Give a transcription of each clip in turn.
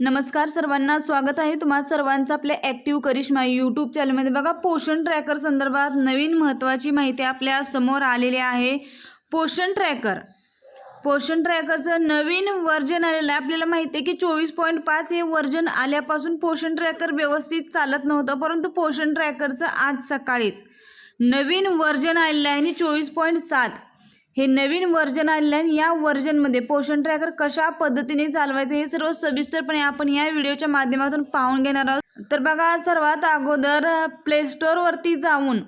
नमस्कार सर्वांना स्वागत आहे तुम्हा सर्वांचं आपल्या ॲक्टिव्ह करिश्मा यूट्यूब चॅनलमध्ये बघा पोषण ट्रॅकर संदर्भात नवीन महत्त्वाची माहिती आपल्यासमोर आलेली आहे. पोषण ट्रॅकर पोषण ट्रॅकरचं नवीन वर्जन आलेलं आहे. आपल्याला माहिती आहे की चोवीस पॉईंट पाच हे वर्जन आल्यापासून पोषण ट्रॅकर व्यवस्थित चालत नव्हतं परंतु पोषण ट्रॅकरचं आज सकाळीच नवीन वर्जन आलेलं आहे आणि चोवीस पॉईंट सात. हे नवीन वर्जन आलेलं आहे आणि या वर्जनमध्ये पोषण ट्रॅकर कशा पद्धतीने चालवायचं हे सर्व सविस्तरपणे आपण या व्हिडिओच्या माध्यमातून पाहून घेणार आहोत. तर बघा सर्वात अगोदर प्ले स्टोअरवरती जाऊन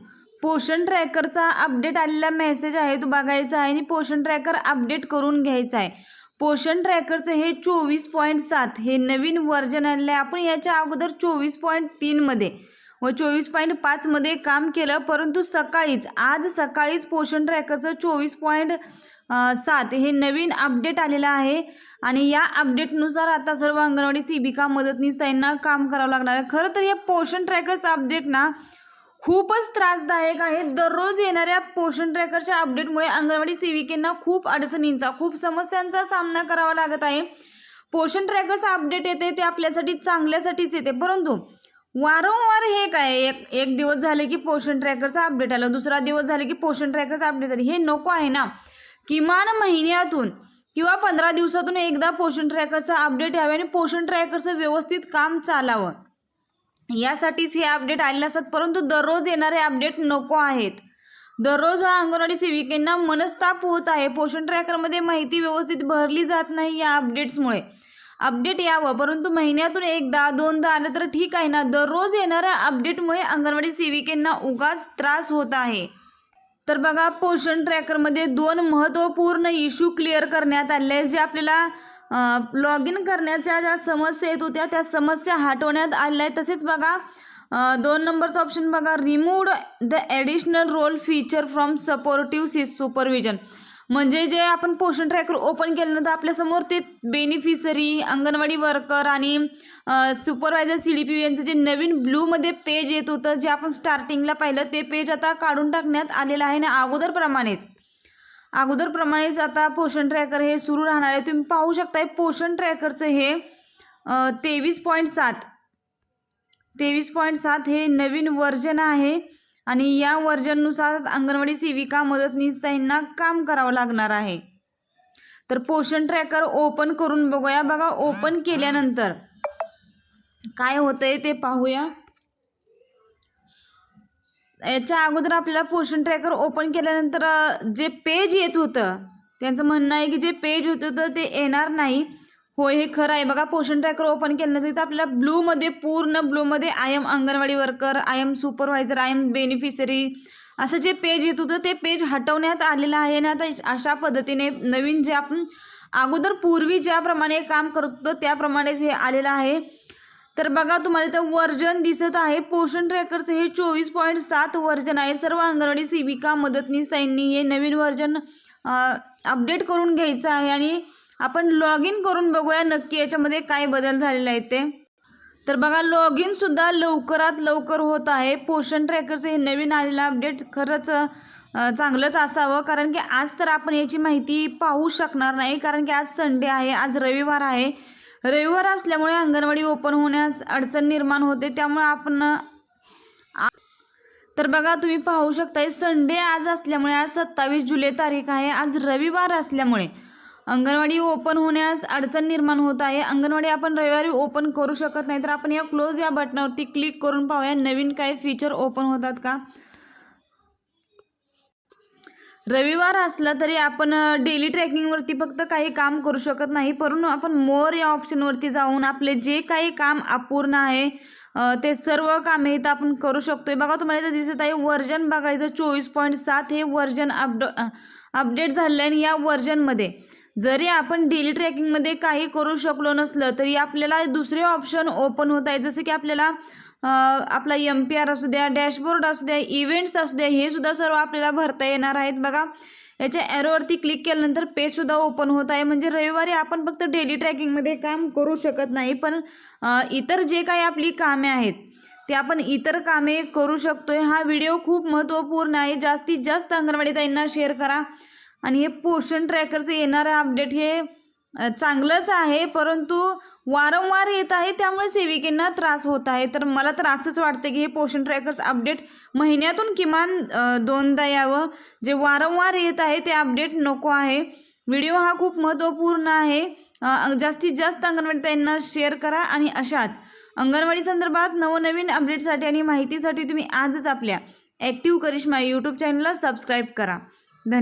पोषण ट्रॅकरचा अपडेट आलेला मेसेज आहे तो बघायचा आहे आणि पोषण ट्रॅकर अपडेट करून घ्यायचा आहे. पोषण ट्रॅकरचं हे चोवीस पॉईंट सात हे नवीन वर्जन आलेलं आहे आपण याच्या अगोदर चोवीस पॉईंट तीनमध्ये व चोवीस पॉईंट पाचमध्ये काम केलं परंतु सकाळीच आज सकाळीच पोषण ट्रॅकरचं चोवीस पॉईंट सात हे नवीन अपडेट आलेलं आहे. आणि या अपडेटनुसार आता सर्व अंगणवाडी सेविका मदतनीस त्यांना काम करावं लागणार आहे. खरं तर हे पोषण ट्रॅकरचं अपडेट ना खूपच त्रासदायक आहे. दररोज येणाऱ्या पोषण ट्रॅकरच्या अपडेटमुळे अंगणवाडी सेविकेंना खूप अडचणींचा खूप समस्यांचा सामना करावा लागत आहे. पोषण ट्रॅकरचं अपडेट येते ते आपल्यासाठी चांगल्यासाठीच येते. परंतु वारंवार हे काय एक एक दिवस झाले की पोषण ट्रॅकरचं अपडेट आलं दुसरा दिवस झाले की पोषण ट्रॅकरचं अपडेट झालं. हे नको आहे ना. किमान महिन्यातून किंवा पंधरा दिवसातून एकदा पोषण ट्रॅकरचं अपडेट यावे आणि पोषण ट्रॅकरचं व्यवस्थित काम चालावं. यासाठीच हे अपडेट आलेले असतात परंतु दररोज येणारे अपडेट नको आहेत. दररोज हा अंगणवाडी सेविकांना मनस्ताप होत आहे. पोषण ट्रॅकरमध्ये माहिती व्यवस्थित भरली जात नाही या अपडेट्समुळे अपडेट यावं. परंतु महिन्यातून एकदा दोनदा आलं तर ठीक आहे ना? दररोज येणाऱ्या अपडेटमुळे अंगणवाडी सेविकेंना उगाच त्रास होत आहे. तर बघा पोषण ट्रॅकरमध्ये दोन महत्त्वपूर्ण इश्यू क्लिअर करण्यात आले आहे जे आपल्याला लॉग इन करण्याच्या ज्या समस्या येत होत्या त्या समस्या हटवण्यात आल्या आहेत. तसेच बघा दोन नंबरचं ऑप्शन बघा. Removed the additional role feature from supportive सिस सुपरविजन म्हणजे जे आपण पोषण ट्रॅकर ओपन केल्यानंतर आपल्यासमोर ते बेनिफिशरी अंगणवाडी वर्कर आणि सुपरवायझर सी डी पी यांचं जे नवीन ब्लूमध्ये पेज येत होतं जे आपण स्टार्टिंगला पाहिलं ते पेज आता काढून टाकण्यात आलेलं आहे ना अगोदरप्रमाणेच. अगोदरप्रमाणेच आता पोषण ट्रॅकर हे सुरू राहणार आहे. तुम्ही पाहू शकताय पोषण ट्रॅकरचं हे तेवीस पॉईंट सात. तेवीस पॉईंट सात हे नवीन वर्जन आहे. आणि या वर्जननुसार अंगणवाडी सेविका मदतनीस त्यांना काम करावं लागणार आहे. तर पोषण ट्रॅकर ओपन करून बघूया. बघा ओपन केल्यानंतर काय होतंय ते पाहूया. याच्या अगोदर आपल्याला पोषण ट्रॅकर ओपन केल्यानंतर जे पेज येत होतं त्यांचं म्हणणं आहे की जे पेज होतं तर ते येणार नाही. होय हे खरं आहे. बघा पोषण ट्रॅकर ओपन केलं इथं आपल्याला ब्लूमध्ये पूर्ण ब्लूमध्ये I am anganwadi worker I am supervisor I am beneficiary असं जे पेज येत होतं ते पेज हटवण्यात आलेलं आहे. आणि आता अशा पद्धतीने नवीन जे आपण अगोदर पूर्वी ज्याप्रमाणे काम करत होतो त्याप्रमाणेच हे आलेलं आहे. तर बघा तुम्हाला इथं वर्जन दिसत आहे. पोषण ट्रॅकरचं हे चोवीस पॉईंट सात वर्जन आहे. सर्व अंगणवाडी सेविका मदतनीस त्यांनी हे नवीन वर्जन अपडेट करून घ्यायचं आहे आणि आपण लॉग इन करून बघूया नक्की याच्यामध्ये काय बदल झालेला आहे ते. तर बघा लॉग इनसुद्धा लवकरात लवकर होत आहे. पोषण ट्रॅकरचं हे नवीन आलेलं अपडेट खरंच चांगलंच असावं. कारण की आज तर आपण याची माहिती पाहू शकणार नाही. कारण की आज संडे आहे आज रविवार आहे. रविवार असल्यामुळे अंगणवाडी ओपन होण्यास अडचण निर्माण होते. त्यामुळे आपण तर बघा तुम्ही पाहू शकताय संडे आज असल्यामुळे आज सत्तावीस जुलै तारीख आहे आज रविवार असल्यामुळे अंगणवाडी ओपन होण्यास अडचण निर्माण होत आहे. अंगणवाडी आपण रविवारी ओपन करू शकत नाही तर आपण या क्लोज या बटनावरती क्लिक करून पाहूया नवीन काय फीचर ओपन होतात का? रविवार असला तरी आपण डेली ट्रॅकिंगवरती फक्त काही काम करू शकत नाही. परंतु आपण मोर या ऑप्शनवरती जाऊन आपले जे काही काम अपूर्ण आहे ते सर्व कामे इथं आपण करू शकतोय. बघा तुम्हाला इथं दिसत आहे वर्जन बघायचं चोवीस पॉईंट सात हे वर्जन अपड अपडेट झालं आहे आणि या वर्जनमध्ये. जरी आपण डेली ट्रॅकिंगमध्ये काही करू शकलो नसलं तरी आपल्याला दुसरे ऑप्शन ओपन होत आहे जसं की आपल्याला आपला एम पी आर असू द्या डॅशबोर्ड असू द्या इव्हेंट्स असू द्या हे सुद्धा सर्व आपल्याला भरता येणार आहेत. बघा याच्या ॲरोवरती क्लिक केल्यानंतर पेजसुद्धा ओपन होत आहे. म्हणजे रविवारी आपण फक्त डेली ट्रॅकिंगमध्ये काम करू शकत नाही पण इतर जे काही आपली कामे आहेत ते आपण इतर कामे करू शकतोय. हा व्हिडिओ खूप महत्त्वपूर्ण आहे. जास्तीत जास्त अंगणवाडी ताईंना शेअर करा. आणि हे पोषण ट्रॅकरचं येणारं अपडेट हे चांगलंच आहे परंतु वारंवार येत आहे त्यामुळे सेविकेंना त्रास होत आहे. तर मला तर असंच वाटतं की हे पोषण ट्रॅकर्स अपडेट महिन्यातून किमान दोनदा यावं. जे वारंवार येत आहे ते अपडेट नको आहे. व्हिडिओ हा खूप महत्त्वपूर्ण आहे. जास्तीत जास्त अंगणवाडी त्यांना शेअर करा आणि अशाच. अंगणवाडी संदर्भात नवनवीन अपडेटसाठी आणि माहितीसाठी तुम्ही आजच आपल्या ॲक्टिव्ह करिश्मा यूट्यूब चॅनलला सबस्क्राईब करा. धन्यवाद.